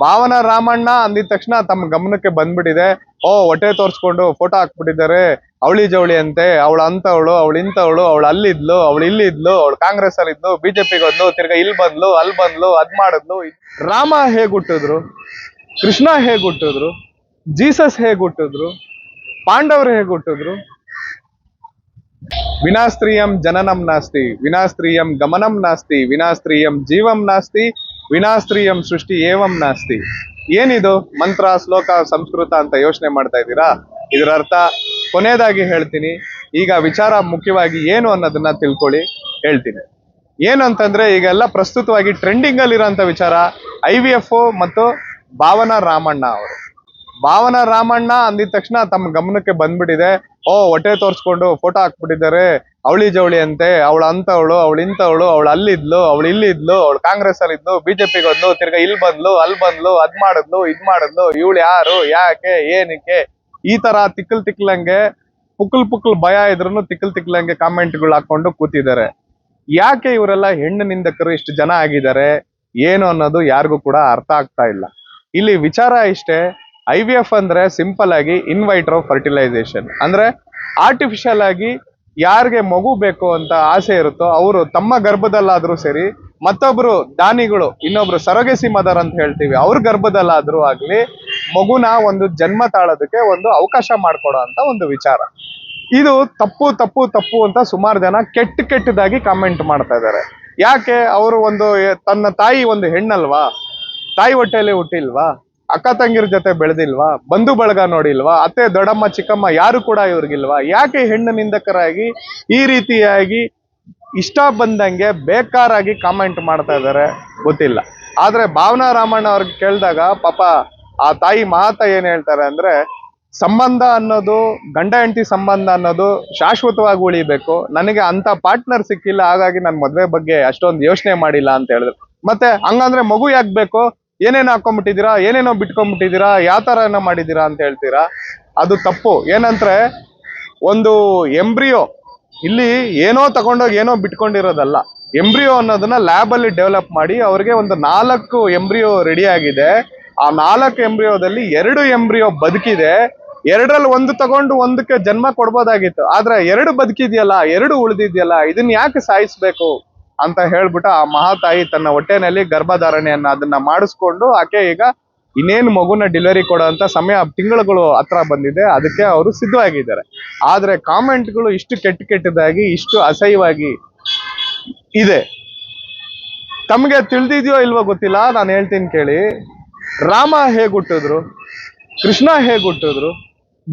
ಭಾವನ ರಾಮಣ್ಣ ಅಂದಿದ ತಕ್ಷಣ ತಮ್ಮ ಗಮನಕ್ಕೆ ಬಂದ್ಬಿಟ್ಟಿದೆ. ಓ, ಹೊಟ್ಟೆ ತೋರ್ಸ್ಕೊಂಡು ಫೋಟೋ ಹಾಕ್ಬಿಟ್ಟಿದ್ದಾರೆ. ಅವಳಿ ಜವಳಿ ಅಂತೆ, ಅವಳು ಅಂತವಳು, ಅವಳು ಇಂಥವಳು, ಅವಳು ಅಲ್ಲಿದ್ಲು, ಅವಳು ಇಲ್ಲಿದ್ಲು, ಅವಳು ಕಾಂಗ್ರೆಸ್ ಅಲ್ಲಿ ಇದ್ಲು ಬಿಜೆಪಿಗೆ ಹೋದ್ಲು ತಿರ್ಗಾ ಇಲ್ಲಿ ಬಂದ್ಲು, ಅಲ್ಲಿ ಬಂದ್ಲು, ಅದ್ ಮಾಡಿದ್ಲು. ರಾಮ ಹೇಗ್ ಹುಟ್ಟಿದ್ರು? ಕೃಷ್ಣ ಹೇಗ್ ಹುಟ್ಟಿದ್ರು? ಜೀಸಸ್ ಹೇಗ್ ಹುಟ್ಟಿದ್ರು? ಪಾಂಡವರು ಹೇಗ್ ಹುಟ್ಟಿದ್ರು? ವಿನಾಸ್ತ್ರೀಯಂ ಜನನಂ ನಾಸ್ತಿ, ವಿನಾಸ್ತ್ರೀಯಂ ಗಮನಂ ನಾಸ್ತಿ, ವಿನಾಸ್ತ್ರೀಯಂ ಜೀವಂ ನಾಸ್ತಿ ವಿನಾಸ್ತ್ರೀಯಂ ಸೃಷ್ಟಿ ಏವಂ ನಾಸ್ತಿ. ಏನಿದು? ಮಂತ್ರ, ಶ್ಲೋಕ, ಸಂಸ್ಕೃತ ಅಂತ ಯೋಚನೆ ಮಾಡ್ತಾ ಇದ್ದೀರಾ? ಇದರ ಅರ್ಥ ಕೊನೆಯದಾಗಿ ಹೇಳ್ತೀನಿ. ಈಗ ವಿಚಾರ ಮುಖ್ಯವಾಗಿ ಏನು ಅನ್ನೋದನ್ನ ತಿಳ್ಕೊಳ್ಳಿ, ಹೇಳ್ತೀನಿ. ಏನು ಅಂತಂದ್ರೆ, ಈಗ ಎಲ್ಲ ಪ್ರಸ್ತುತವಾಗಿ ಟ್ರೆಂಡಿಂಗ್ ಅಲ್ಲಿರೋಂಥ ವಿಚಾರ ಐ ವಿ ಎಫ್ ಮತ್ತು ಭಾವನಾ ರಾಮಣ್ಣ ಅವರು. ಭಾವನಾ ರಾಮಣ್ಣ ಅಂದಿದ ತಕ್ಷಣ ತಮ್ಮ ಗಮನಕ್ಕೆ ಬಂದ್ಬಿಟ್ಟಿದೆ. ಓ, ಹೊಟ್ಟೆ ತೋರ್ಸ್ಕೊಂಡು ಫೋಟೋ ಹಾಕ್ಬಿಟ್ಟಿದ್ದಾರೆ. ಅವಳಿ ಜವಳಿ ಅಂತೆ, ಅವಳು ಅಂತವಳು, ಅವಳು ಇಂಥವಳು, ಅವಳು ಅಲ್ಲಿದ್ಲು, ಅವಳು ಇಲ್ಲಿದ್ಲು, ಅವಳು ಕಾಂಗ್ರೆಸ್ ಅಲ್ಲಿ ಇದ್ಲು ಬಿಜೆಪಿಗೆ ಬಂದ್ಲು ತಿರ್ಗಾ ಇಲ್ಲಿ ಬಂದ್ಲು, ಅಲ್ಲಿ ಬಂದ್ಲು, ಅದ್ ಮಾಡಿದ್ಲು, ಇದ್ ಮಾಡಿದ್ಲು, ಇವಳು ಯಾರು, ಯಾಕೆ, ಏನಕ್ಕೆ? ಈ ತರ ತಿಕ್ಕಲ್ ತಿಕ್ಲಂಗೆ ಪುಕ್ಕಲ್ ಪುಕ್ಕಲ್ ಭಯ ಇದ್ರು ತಿಕ್ಕಲ್ ತಿಕ್ಲಂಗೆ ಕಾಮೆಂಟ್ಗಳು ಹಾಕೊಂಡು ಕೂತಿದ್ದಾರೆ. ಯಾಕೆ ಇವರೆಲ್ಲ ಹೆಣ್ಣು ನಿಂದಕರು ಇಷ್ಟು ಜನ ಆಗಿದ್ದಾರೆ, ಏನು ಅನ್ನೋದು ಯಾರಿಗೂ ಕೂಡ ಅರ್ಥ ಆಗ್ತಾ ಇಲ್ಲ. ಇಲ್ಲಿ ವಿಚಾರ ಇಷ್ಟೇ, ಐ ವಿ ಎಫ್ ಅಂದ್ರೆ ಸಿಂಪಲ್ ಆಗಿ ಇನ್ವೈಟ್ರೋ ಫರ್ಟಿಲೈಸೇಷನ್ ಅಂದ್ರೆ ಆರ್ಟಿಫಿಷಿಯಲ್ ಆಗಿ ಯಾರಿಗೆ ಮಗು ಬೇಕು ಅಂತ ಆಸೆ ಇರುತ್ತೋ ಅವರು ತಮ್ಮ ಗರ್ಭದಲ್ಲಾದ್ರೂ ಸರಿ, ಮತ್ತೊಬ್ರು ದಾನಿಗಳು, ಇನ್ನೊಬ್ರು ಸರಗಸಿ ಮದರ್ ಅಂತ ಹೇಳ್ತೀವಿ, ಅವ್ರ ಗರ್ಭದಲ್ಲಾದ್ರೂ ಆಗ್ಲಿ ಮಗುನ ಒಂದು ಜನ್ಮ ತಾಳೋದಕ್ಕೆ ಒಂದು ಅವಕಾಶ ಮಾಡ್ಕೊಡೋ ಅಂತ ಒಂದು ವಿಚಾರ. ಇದು ತಪ್ಪು ತಪ್ಪು ತಪ್ಪು ಅಂತ ಸುಮಾರು ಜನ ಕೆಟ್ಟ ಕೆಟ್ಟದಾಗಿ ಕಾಮೆಂಟ್ ಮಾಡ್ತಾ ಇದ್ದಾರೆ. ಯಾಕೆ? ಅವರು ಒಂದು, ತನ್ನ ತಾಯಿ ಒಂದು ಹೆಣ್ಣಲ್ವಾ? ತಾಯಿ ಹೊಟ್ಟೆಯಲ್ಲಿ ಹುಟ್ಟಿಲ್ವಾ? ಅಕ್ಕ ತಂಗಿರ ಜೊತೆ ಬೆಳೆದಿಲ್ವಾ? ಬಂಧು ಬಳಗ ನೋಡಿಲ್ವಾ? ಅತ್ತೆ, ದೊಡ್ಡಮ್ಮ, ಚಿಕ್ಕಮ್ಮ ಯಾರು ಕೂಡ ಇವ್ರಿಗಿಲ್ವಾ? ಯಾಕೆ ಹೆಣ್ಣು ನಿಂದಕರಾಗಿ ಈ ರೀತಿಯಾಗಿ ಇಷ್ಟ ಬಂದಂಗೆ ಬೇಕಾರಾಗಿ ಕಾಮೆಂಟ್ ಮಾಡ್ತಾ ಇದ್ದಾರೆ ಗೊತ್ತಿಲ್ಲ. ಆದ್ರೆ ಭಾವನಾ ರಾಮಣ್ಣ ಅವ್ರಿಗೆ ಕೇಳಿದಾಗ, ಪಾಪ, ಆ ತಾಯಿ ಮಾತ ಏನ್ ಹೇಳ್ತಾರೆ ಅಂದ್ರೆ, ಸಂಬಂಧ ಅನ್ನೋದು, ಗಂಡ ಹೆಂಡತಿ ಸಂಬಂಧ ಅನ್ನೋದು ಶಾಶ್ವತವಾಗಿ ಉಳಿಬೇಕು. ನನಗೆ ಅಂತ ಪಾರ್ಟ್ನರ್ ಸಿಕ್ಕಿಲ್ಲ, ಹಾಗಾಗಿ ನನ್ನ ಮದ್ವೆ ಬಗ್ಗೆ ಅಷ್ಟೊಂದು ಯೋಚನೆ ಮಾಡಿಲ್ಲ ಅಂತ ಹೇಳಿದ್ರು. ಮತ್ತೆ ಹಂಗಂದ್ರೆ ಮಗು ಯಾಕೆ ಬೇಕು? ಏನೇನೋ ಹಾಕೊಂಡ್ಬಿಟ್ಟಿದ್ದೀರಾ ಏನೇನೋ ಬಿಟ್ಕೊಂಡ್ಬಿಟ್ಟಿದ್ದೀರಾ ಯಾವ ಥರ ಏನೋ ಮಾಡಿದ್ದೀರಾ ಅಂತ ಹೇಳ್ತೀರಾ? ಅದು ತಪ್ಪು. ಏನಂದ್ರೆ, ಒಂದು ಎಂಬ್ರಿಯೋ ಇಲ್ಲಿ ಏನೋ ತಗೊಂಡೋಗಿ ಏನೋ ಬಿಟ್ಕೊಂಡಿರೋದಲ್ಲ. ಎಂಬ್ರಿಯೋ ಅನ್ನೋದನ್ನ ಲ್ಯಾಬ್ ಅಲ್ಲಿ ಡೆವಲಪ್ ಮಾಡಿ ಅವ್ರಿಗೆ ಒಂದು ನಾಲ್ಕು ಎಂಬ್ರಿಯೋ ರೆಡಿ ಆಗಿದೆ. ಆ ನಾಲ್ಕು ಎಂಬ್ರಿಯೋದಲ್ಲಿ ಎರಡು ಎಂಬ್ರಿಯೋ ಬದುಕಿದೆ. ಎರಡರಲ್ಲಿ ಒಂದು ತಗೊಂಡು ಒಂದಕ್ಕೆ ಜನ್ಮ ಕೊಡ್ಬೋದಾಗಿತ್ತು. ಆದ್ರೆ ಎರಡು ಬದುಕಿದೆಯಲ್ಲ, ಎರಡು ಉಳಿದಿದೆಯಲ್ಲ, ಇದನ್ನ ಯಾಕೆ ಸಾಯಿಸ್ಬೇಕು? ಅಂತ ಹೇಳ್ಬಿಟ್ಟು ಆ ಮಹಾತಾಯಿ ತನ್ನ ಹೊಟ್ಟೆನಲ್ಲಿ ಗರ್ಭಧಾರಣೆಯನ್ನ ಅದನ್ನ ಮಾಡಿಸ್ಕೊಂಡು ಆಕೆ ಈಗ ಇನ್ನೇನು ಮಗುನ ಡೆಲಿವರಿ ಕೊಡೋ ಅಂತ ಸಮಯ ತಿಂಗಳುಗಳು ಹತ್ರ ಬಂದಿದೆ. ಅದಕ್ಕೆ ಅವರು ಸಿದ್ಧವಾಗಿದ್ದಾರೆ. ಆದ್ರೆ ಕಾಮೆಂಟ್ಗಳು ಇಷ್ಟು ಕೆಟ್ಟ ಕೆಟ್ಟದಾಗಿ, ಇಷ್ಟು ಅಸಹ್ಯವಾಗಿ ಇದೆ. ತಮಗೆ ತಿಳಿದಿದೆಯೋ ಇಲ್ವೋ ಗೊತ್ತಿಲ್ಲ, ನಾನು ಹೇಳ್ತೀನಿ ಕೇಳಿ. ರಾಮ ಹೇಗ್ ಹುಟ್ಟಿದ್ರು? ಕೃಷ್ಣ ಹೇಗ್ ಹುಟ್ಟಿದ್ರು?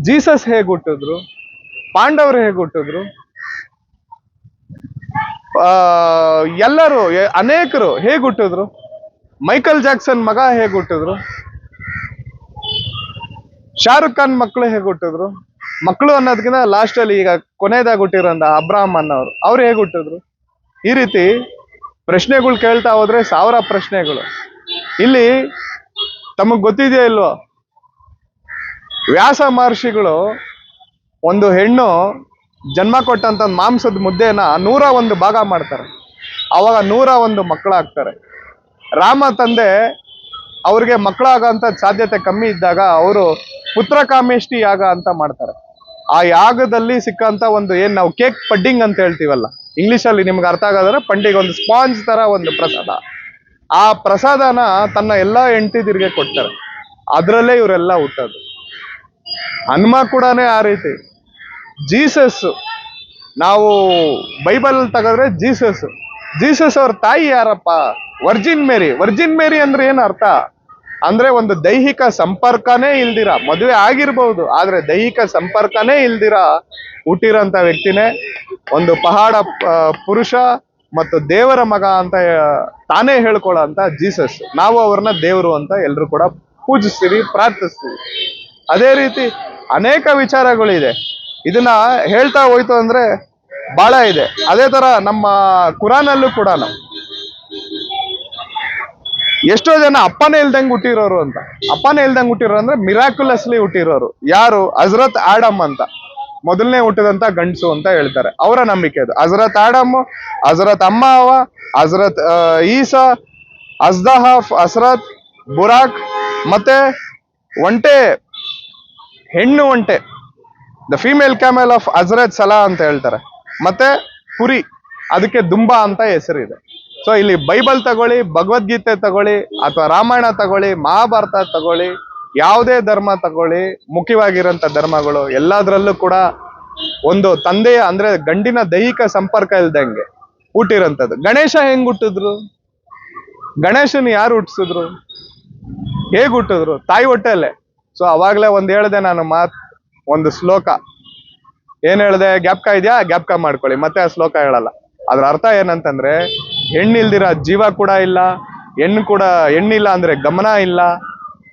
ಜೀಸಸ್ ಹೇಗ್ ಹುಟ್ಟಿದ್ರು? ಪಾಂಡವರು ಹೇಗ್ ಹುಟ್ಟಿದ್ರು? ಎಲ್ಲರೂ ಅನೇಕರು ಹೇಗೆ ಹುಟ್ಟಿದ್ರು? ಮೈಕಲ್ ಜಾಕ್ಸನ್ ಮಗ ಹೇಗೆ ಹುಟ್ಟಿದ್ರು? ಶಾರುಖ್ ಖಾನ್ ಮಕ್ಕಳು ಹೇಗೆ ಹುಟ್ಟಿದ್ರು? ಮಕ್ಕಳು ಅನ್ನೋದಕ್ಕಿಂತ ಲಾಸ್ಟಲ್ಲಿ ಈಗ ಕೊನೆಯದಾಗಿ ಹುಟ್ಟಿರೋಂಥ ಅಬ್ರಾಹಂ ಅನ್ನೋರು, ಅವ್ರು ಹೇಗೆ ಹುಟ್ಟಿದ್ರು? ಈ ರೀತಿ ಪ್ರಶ್ನೆಗಳು ಕೇಳ್ತಾ ಹೋದ್ರೆ ಸಾವಿರ ಪ್ರಶ್ನೆಗಳು. ಇಲ್ಲಿ ತಮಗ್ ಗೊತ್ತಿದೆಯೋ ಇಲ್ವೋ? ವ್ಯಾಸ ಮಹರ್ಷಿಗಳು ಒಂದು ಹೆಣ್ಣು ಜನ್ಮ ಕೊಟ್ಟಂತ ಮಾಂಸದ ಮುದ್ದೆನ ನೂರ ಒಂದು ಭಾಗ ಮಾಡ್ತಾರೆ. ಅವಾಗ ನೂರ ಒಂದು ಮಕ್ಕಳಾಗ್ತಾರೆ. ರಾಮ ತಂದೆ ಅವ್ರಿಗೆ ಮಕ್ಕಳಾಗಂತ ಸಾಧ್ಯತೆ ಕಮ್ಮಿ ಇದ್ದಾಗ ಅವರು ಪುತ್ರ ಕಾಮೇಷ್ಟಿ ಯಾಗ ಅಂತ ಮಾಡ್ತಾರೆ. ಆ ಯಾಗದಲ್ಲಿ ಸಿಕ್ಕಂತ ಒಂದು ಏನು ನಾವು ಕೇಕ್ ಪಡ್ಡಿಂಗ್ ಅಂತ ಹೇಳ್ತೀವಲ್ಲ ಇಂಗ್ಲಿಷ್ ಅಲ್ಲಿ ನಿಮ್ಗೆ ಅರ್ಥ ಆಗೋದ್ರೆ ಪಂಡಿಗೆ ಒಂದು ಸ್ಪಾಂಜ್ ತರ ಒಂದು ಪ್ರಸಾದ. ಆ ಪ್ರಸಾದನ ತನ್ನ ಎಲ್ಲಾ ಹೆಂಡತಿದಿರಿಗೆ ಕೊಡ್ತಾರೆ. ಅದರಲ್ಲೇ ಇವರೆಲ್ಲ ಹುಟ್ಟೋದು. ಹನುಮ ಕೂಡನೇ ಆ ರೀತಿ. ಜೀಸಸ್ ನಾವು ಬೈಬಲ್ ತೆಗೆದ್ರೆ ಜೀಸಸ್ ಜೀಸಸ್ ಅವ್ರ ತಾಯಿ ಯಾರಪ್ಪ? ವರ್ಜಿನ್ ಮೇರಿ ವರ್ಜಿನ್ ಮೇರಿ ಅಂದ್ರೆ ಏನ್ ಅರ್ಥ? ಅಂದ್ರೆ ಒಂದು ದೈಹಿಕ ಸಂಪರ್ಕನೇ ಇಲ್ದಿರ. ಮದುವೆ ಆಗಿರ್ಬಹುದು ಆದ್ರೆ ದೈಹಿಕ ಸಂಪರ್ಕನೇ ಇಲ್ದಿರ ಹುಟ್ಟಿರೋಂಥ ವ್ಯಕ್ತಿನೇ. ಒಂದು ಪಹಾಡ ಪುರುಷ ಮತ್ತು ದೇವರ ಮಗ ಅಂತ ತಾನೇ ಹೇಳ್ಕೊಳ್ಳೋ ಅಂತ ಜೀಸಸ್ ನಾವು ಅವ್ರನ್ನ ದೇವರು ಅಂತ ಎಲ್ಲರೂ ಕೂಡ ಪೂಜಿಸ್ತೀವಿ, ಪ್ರಾರ್ಥಿಸ್ತೀವಿ. ಅದೇ ರೀತಿ ಅನೇಕ ವಿಚಾರಗಳಿದೆ. ಇದನ್ನ ಹೇಳ್ತಾ ಹೋಯ್ತು ಅಂದ್ರೆ ಬಹಳ ಇದೆ. ಅದೇ ತರ ನಮ್ಮ ಕುರಾನಲ್ಲೂ ಕೂಡ ಎಷ್ಟೋ ಜನ ಅಪ್ಪನೇ ಇಲ್ದಂಗ್ ಹುಟ್ಟಿರೋರು ಅಂತ. ಅಪ್ಪನೇ ಇಲ್ದಂಗ್ ಹುಟ್ಟಿರೋರು ಅಂದ್ರೆ ಮಿರಾಕ್ಯುಲಸ್ಲಿ ಹುಟ್ಟಿರೋರು. ಯಾರು? ಹಜರತ್ ಆಡಮ್ ಅಂತ. ಮೊದಲನೇ ಹುಟ್ಟಿದಂತ ಗಂಡಸು ಅಂತ ಹೇಳ್ತಾರೆ. ಅವರ ನಂಬಿಕೆ ಅದು. ಹಜರತ್ ಆಡಮ್, ಹಜರತ್ ಅಮ್ಮ ಅವ ಹಜರತ್ ಈಸಾ ಅಜ್ದಹಾಫ್ ಹಸ್ರತ್, ಬುರಾಕ್ ಮತ್ತೆ ಒಂಟೆ, ಹೆಣ್ಣು ಒಂಟೆ. The female camel of Hazrat Saleh ಅಂತ ಹೇಳ್ತಾರೆ. ಮತ್ತೆ ಕುರಿ ಅದಕ್ಕೆ ದುಂಬಾ ಅಂತ ಹೆಸರಿದೆ. ಸೊ ಇಲ್ಲಿ ಬೈಬಲ್ ತಗೊಳ್ಳಿ, ಭಗವದ್ಗೀತೆ ತಗೊಳ್ಳಿ, ಅಥವಾ ರಾಮಾಯಣ ತಗೊಳ್ಳಿ, ಮಹಾಭಾರತ ತಗೊಳ್ಳಿ, ಯಾವುದೇ ಧರ್ಮ ತಗೊಳ್ಳಿ, ಮುಖ್ಯವಾಗಿರೋಂಥ ಧರ್ಮಗಳು ಎಲ್ಲದರಲ್ಲೂ ಕೂಡ ಒಂದು ತಂದೆಯ, ಅಂದ್ರೆ ಗಂಡಿನ ದೈಹಿಕ ಸಂಪರ್ಕ ಇಲ್ದಂಗೆ ಹುಟ್ಟಿರೋಂಥದ್ದು. ಗಣೇಶ ಹೆಂಗ್ ಹುಟ್ಟಿದ್ರು? ಗಣೇಶನ್ ಯಾರು ಹುಟ್ಟಿಸಿದ್ರು? ಹೇಗ್ ಹುಟ್ಟಿದ್ರು? ತಾಯಿ ಹೊಟ್ಟೆಯಲ್ಲೇ. ಸೊ ಅವಾಗ್ಲೇ ಒಂದ್ ಹೇಳ್ದೆ ನಾನು ಮಾತ್ ಒಂದು ಶ್ಲೋಕ. ಏನ್ ಹೇಳ್ದೆ? ಗ್ಯಾಪ್ಕ ಇದೆಯಾ? ಗ್ಯಾಪ್ಕ ಮಾಡ್ಕೊಳ್ಳಿ. ಮತ್ತೆ ಆ ಶ್ಲೋಕ ಹೇಳಲ್ಲ. ಅದ್ರ ಅರ್ಥ ಏನಂತಂದ್ರೆ, ಹೆಣ್ಣಿಲ್ದಿರ ಜೀವ ಕೂಡ ಇಲ್ಲ, ಹೆಣ್ಣು ಕೂಡ, ಹೆಣ್ಣಿಲ್ಲ ಅಂದ್ರೆ ಗಮನ ಇಲ್ಲ,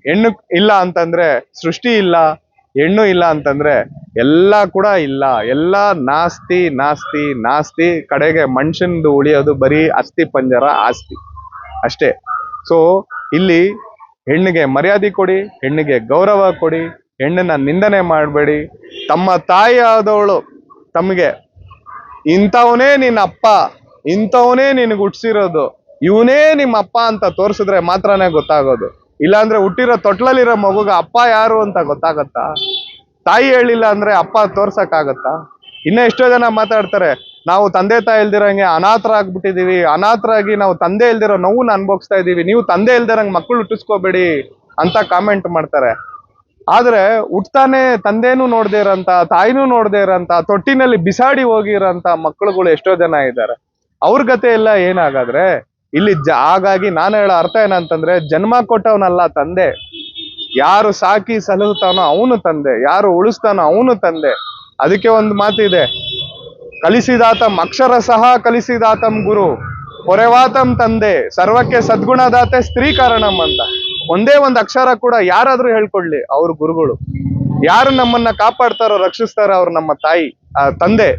ಹೆಣ್ಣು ಇಲ್ಲ ಅಂತಂದ್ರೆ ಸೃಷ್ಟಿ ಇಲ್ಲ, ಹೆಣ್ಣು ಇಲ್ಲ ಅಂತಂದ್ರೆ ಎಲ್ಲ ಕೂಡ ಇಲ್ಲ. ಎಲ್ಲ ನಾಸ್ತಿ ನಾಸ್ತಿ ನಾಸ್ತಿ. ಕಡೆಗೆ ಮನುಷ್ಯನ್ದು ಉಳಿಯೋದು ಬರೀ ಅಸ್ಥಿ ಪಂಜರ, ಆಸ್ತಿ. ಅಷ್ಟೇ. ಸೊ ಇಲ್ಲಿ ಹೆಣ್ಣಿಗೆ ಮರ್ಯಾದೆ ಕೊಡಿ, ಹೆಣ್ಣಿಗೆ ಗೌರವ ಕೊಡಿ ಹೆಣ್ಣನ್ನ ನಿಂದನೆ ಮಾಡಬೇಡಿ. ತಮ್ಮ ತಾಯಿ ಆದವಳು ತಮಗೆ, ಇಂಥವನೇ ನಿನ್ನ ಅಪ್ಪ, ಇಂಥವನೇ ನಿನಗೆ ಹುಟ್ಟಿಸಿರೋದು ಇವನೇ ನಿಮ್ಮ ಅಪ್ಪ ಅಂತ ತೋರಿಸಿದ್ರೆ ಮಾತ್ರನೇ ಗೊತ್ತಾಗೋದು. ಇಲ್ಲಾಂದ್ರೆ ಹುಟ್ಟಿರೋ ತೊಟ್ಲಲ್ಲಿರೋ ಮಗುಗ ಅಪ್ಪ ಯಾರು ಅಂತ ಗೊತ್ತಾಗತ್ತಾ? ತಾಯಿ ಹೇಳಿಲ್ಲ ಅಂದ್ರೆ ಅಪ್ಪ ತೋರ್ಸಕ್ಕಾಗತ್ತಾ? ಇನ್ನ ಎಷ್ಟೋ ಜನ ಮಾತಾಡ್ತಾರೆ, ನಾವು ತಂದೆ ತಾಯಿ ಇಲ್ದಿರಂಗೆ ಅನಾಥರಾಗ್ಬಿಟ್ಟಿದೀವಿ ಅನಾಥರಾಗಿ ನಾವು ತಂದೆ ಇಲ್ದಿರೋ ನೋವು ಅನುಭವಿಸ್ತಾ ಇದೀವಿ, ನೀವು ತಂದೆ ಇಲ್ದಿರಂಗೆ ಮಕ್ಕಳು ಹುಟ್ಟಿಸ್ಕೋಬೇಡಿ ಅಂತ ಕಾಮೆಂಟ್ ಮಾಡ್ತಾರೆ. ಆದ್ರೆ ಹುಟ್ತಾನೆ ತಂದೆನೂ ನೋಡದೆ ಇರಂತ ತಾಯಿನೂ ನೋಡದೆ ಇರಂತ ತೊಟ್ಟಿನಲ್ಲಿ ಬಿಸಾಡಿ ಹೋಗಿರೋಂತ ಮಕ್ಕಳುಗಳು ಎಷ್ಟೋ ಜನ ಇದ್ದಾರೆ. ಅವ್ರ ಗತೆ ಎಲ್ಲ ಏನಾಗಾದ್ರೆ, ಇಲ್ಲಿ ಹಾಗಾಗಿ ನಾನು ಹೇಳೋ ಅರ್ಥ ಏನಂತಂದ್ರೆ, ಜನ್ಮ ಕೊಟ್ಟವನಲ್ಲ ತಂದೆ. ಯಾರು ಸಾಕಿ ಸಲಹುತ್ತಾನೋ ಅವನು ತಂದೆ. ಯಾರು ಉಳಿಸ್ತಾನೋ ಅವನು ತಂದೆ. ಅದಕ್ಕೆ ಒಂದು ಮಾತಿದೆ. ಕಲಿಸಿದಾತಂ ಅಕ್ಷರ ಸಹ ಕಲಿಸಿದಾತಂ ಗುರು. ಪೊರೆವಾತಂ ತಂದೆ. ಸರ್ವಕ್ಕೆ ಸದ್ಗುಣದಾತೆ ಸ್ತ್ರೀ ಕಾರಣಂ ಅಂತ. ಒಂದೇ ಒಂದು ಅಕ್ಷರ ಕೂಡ ಯಾರಾದ್ರೂ ಹೇಳ್ಕೊಡ್ಲಿ ಅವ್ರ ಗುರುಗಳು. ಯಾರು ನಮ್ಮನ್ನ ಕಾಪಾಡ್ತಾರೋ, ರಕ್ಷಿಸ್ತಾರೋ ಅವ್ರು ನಮ್ಮ ತಾಯಿ, ಆ, ತಂದೆ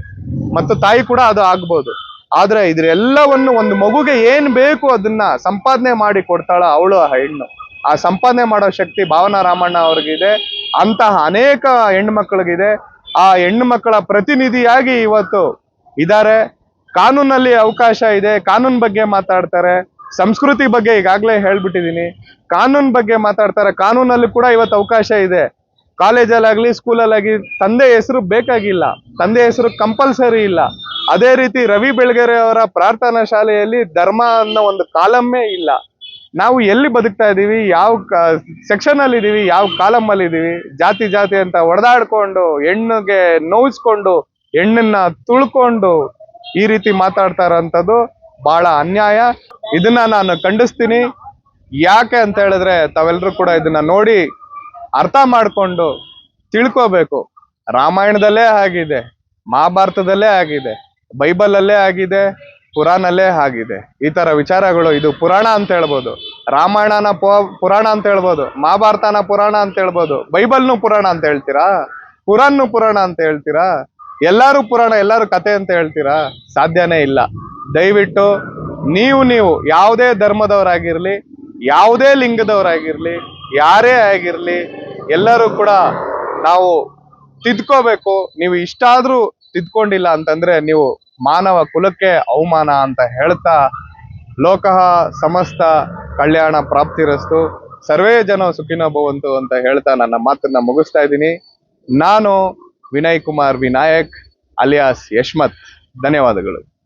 ಮತ್ತು ತಾಯಿ ಕೂಡ ಅದು ಆಗ್ಬೋದು. ಆದ್ರೆ ಇದ್ರೆಲ್ಲವನ್ನು ಒಂದು ಮಗುಗೆ ಏನ್ ಬೇಕು ಅದನ್ನ ಸಂಪಾದನೆ ಮಾಡಿ ಕೊಡ್ತಾಳ ಅವಳು ಆ ಹೆಣ್ಣು. ಆ ಸಂಪಾದನೆ ಮಾಡೋ ಶಕ್ತಿ ಭಾವನಾ ರಾಮಣ್ಣ ಅವ್ರಿಗಿದೆ. ಅಂತಹ ಅನೇಕ ಹೆಣ್ಣು ಮಕ್ಕಳಿಗಿದೆ ಆ ಹೆಣ್ಣು ಮಕ್ಕಳ ಪ್ರತಿನಿಧಿಯಾಗಿ ಇವತ್ತು ಇದ್ದಾರೆ. ಕಾನೂನಲ್ಲಿ ಅವಕಾಶ ಇದೆ. ಕಾನೂನ್ ಬಗ್ಗೆ ಮಾತಾಡ್ತಾರೆ. ಸಂಸ್ಕೃತಿ ಬಗ್ಗೆ ಈಗಾಗಲೇ ಹೇಳ್ಬಿಟ್ಟಿದ್ದೀನಿ. ಕಾನೂನ್ ಬಗ್ಗೆ ಮಾತಾಡ್ತಾರೆ. ಕಾನೂನಲ್ಲಿ ಕೂಡ ಇವತ್ತು ಅವಕಾಶ ಇದೆ. ಕಾಲೇಜಲ್ಲಾಗಲಿ ಸ್ಕೂಲಲ್ಲಾಗಿ ತಂದೆ ಹೆಸರು ಬೇಕಾಗಿಲ್ಲ. ತಂದೆ ಹೆಸರು ಕಂಪಲ್ಸರಿ ಇಲ್ಲ. ಅದೇ ರೀತಿ ರವಿ ಬೆಳಗೆರೆ ಅವರ ಪ್ರಾರ್ಥನಾ ಶಾಲೆಯಲ್ಲಿ ಧರ್ಮ ಅನ್ನೋ ಒಂದು ಕಾಲಮ್ಮೇ ಇಲ್ಲ. ನಾವು ಎಲ್ಲಿ ಬದುಕ್ತಾ ಇದ್ದೀವಿ? ಯಾವ ಸೆಕ್ಷನ್ ಅಲ್ಲಿ ಇದ್ದೀವಿ ಯಾವ ಕಾಲಮ್ಮಲ್ಲಿ ಇದೀವಿ ಜಾತಿ ಜಾತಿ ಅಂತ ಹೊಡೆದಾಡ್ಕೊಂಡು ಹೆಣ್ಣಿಗೆ ನೋಯಿಸ್ಕೊಂಡು, ಹೆಣ್ಣನ್ನ ತುಳ್ಕೊಂಡು ಈ ರೀತಿ ಮಾತಾಡ್ತಾ ಇರೋಂಥದ್ದು ಬಹಳ ಅನ್ಯಾಯ. ಇದನ್ನ ನಾನು ಖಂಡಿಸ್ತೀನಿ. ಯಾಕೆ ಅಂತ ಹೇಳಿದ್ರೆ ತಾವೆಲ್ಲರೂ ಕೂಡ ಇದನ್ನ ನೋಡಿ ಅರ್ಥ ಮಾಡ್ಕೊಂಡು ತಿಳ್ಕೋಬೇಕು. ರಾಮಾಯಣದಲ್ಲೇ ಆಗಿದೆ, ಮಹಾಭಾರತದಲ್ಲೇ ಆಗಿದೆ ಬೈಬಲ್ ಅಲ್ಲೇ ಆಗಿದೆ, ಪುರಾಣಲ್ಲೇ ಆಗಿದೆ. ಈ ತರ ವಿಚಾರಗಳು ಇದು ಪುರಾಣ ಅಂತ ಹೇಳ್ಬೋದು. ರಾಮಾಯಣನ ಪುರಾಣ ಅಂತ ಹೇಳ್ಬೋದು, ಮಹಾಭಾರತನ ಪುರಾಣ ಅಂತ ಹೇಳ್ಬೋದು, ಬೈಬಲ್ನು ಪುರಾಣ ಅಂತ ಹೇಳ್ತೀರಾ? ಪುರಾಣ್ನು ಪುರಾಣ ಅಂತ ಹೇಳ್ತೀರಾ? ಎಲ್ಲಾರು ಪುರಾಣ, ಎಲ್ಲಾರು ಕತೆ ಅಂತ ಹೇಳ್ತೀರಾ? ಸಾಧ್ಯನೇ ಇಲ್ಲ. ದಯವಿಟ್ಟು ನೀವು ನೀವು ಯಾವುದೇ ಧರ್ಮದವರಾಗಿರಲಿ, ಯಾವುದೇ ಲಿಂಗದವರಾಗಿರಲಿ, ಯಾರೇ ಆಗಿರಲಿ, ಎಲ್ಲರೂ ಕೂಡ ನಾವು ತಿದ್ಕೋಬೇಕು. ನೀವು ಇಷ್ಟಾದರೂ ತಿದ್ಕೊಂಡಿಲ್ಲ ಅಂತಂದ್ರೆ ನೀವು ಮಾನವ ಕುಲಕ್ಕೆ ಅವಮಾನ ಅಂತ ಹೇಳ್ತಾ ಲೋಕಃ ಸಮಸ್ತ ಕಲ್ಯಾಣ ಪ್ರಾಪ್ತಿರಸ್ತು. ಸರ್ವೇ ಜನ ಸುಖಿನ ಭವಂತು ಅಂತ ಹೇಳ್ತಾ ನನ್ನ ಮಾತನ್ನ ಮುಗಿಸ್ತಾ ಇದ್ದೀನಿ. ನಾನು ವಿನಯ್ ಕುಮಾರ್ ವಿನಾಯಕ್, ಅಲಿಯಾಸ್ ಯಶ್ಮತ್. ಧನ್ಯವಾದಗಳು.